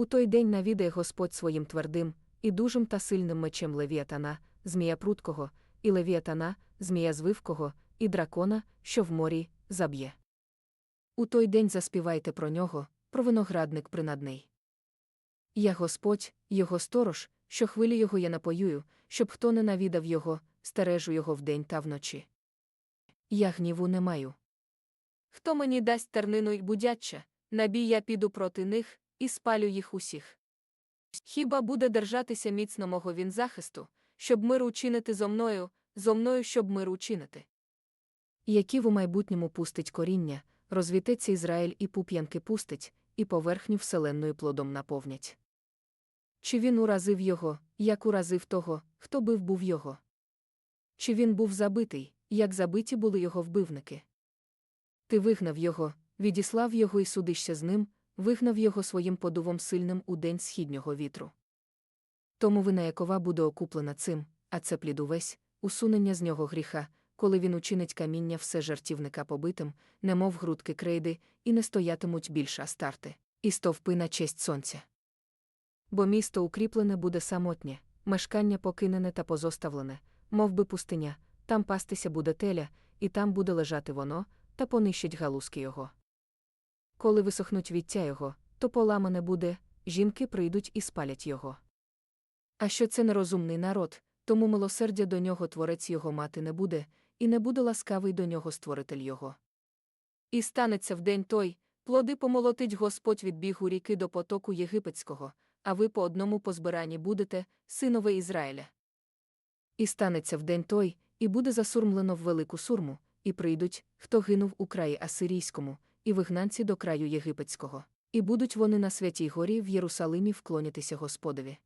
У той день навідає Господь своїм твердим і дужим та сильним мечем Левіатана, змія пруткого, і Левіатана, змія звивкого, і дракона, що в морі, заб'є. У той день заспівайте про нього, про виноградник принадний. Я Господь, його сторож, що хвилі його я напоюю, щоб хто не навідав його, стережу його вдень та вночі. Я гніву не маю. Хто мені дасть тернину й будяча, набій я піду проти них і спалю їх усіх. Хіба буде держатися міцно мого він захисту, щоб мир учинити зо мною, зо мною, щоб мир учинити. Які в майбутньому пустить коріння, розвітеться Ізраїль і пуп'янки пустить, і поверхню вселенною плодом наповнять. Чи він уразив його, як уразив того, хто бив був його? Чи він був забитий, як забиті були його вбивники? Ти вигнав його, відіслав його і судишся з ним, вигнав його своїм подувом сильним у день східнього вітру. Тому вина Якова буде окуплена цим, а це плід увесь, усунення з нього гріха, коли він учинить каміння все жартівника побитим, немов грудки крейди, і не стоятимуть більше астарти, і стовпи на честь сонця. Бо місто укріплене буде самотнє, мешкання покинене та позоставлене, мов би пустиня, там пастися буде теля, і там буде лежати воно, та понищить галузки його. Коли висохнуть віття його, то поламане буде, жінки прийдуть і спалять його. А що це нерозумний народ, тому милосердя до нього творець його мати не буде, і не буде ласкавий до нього створитель його. І станеться в день той, плоди помолотить Господь від бігу ріки до потоку єгипетського, а ви по одному позбиранні будете, синове Ізраїля. І станеться в день той, і буде засурмлено в велику сурму, і прийдуть, хто гинув у краї Асирійському, і вигнанці до краю єгипетського, і будуть вони на святій горі в Єрусалимі вклонятися Господові.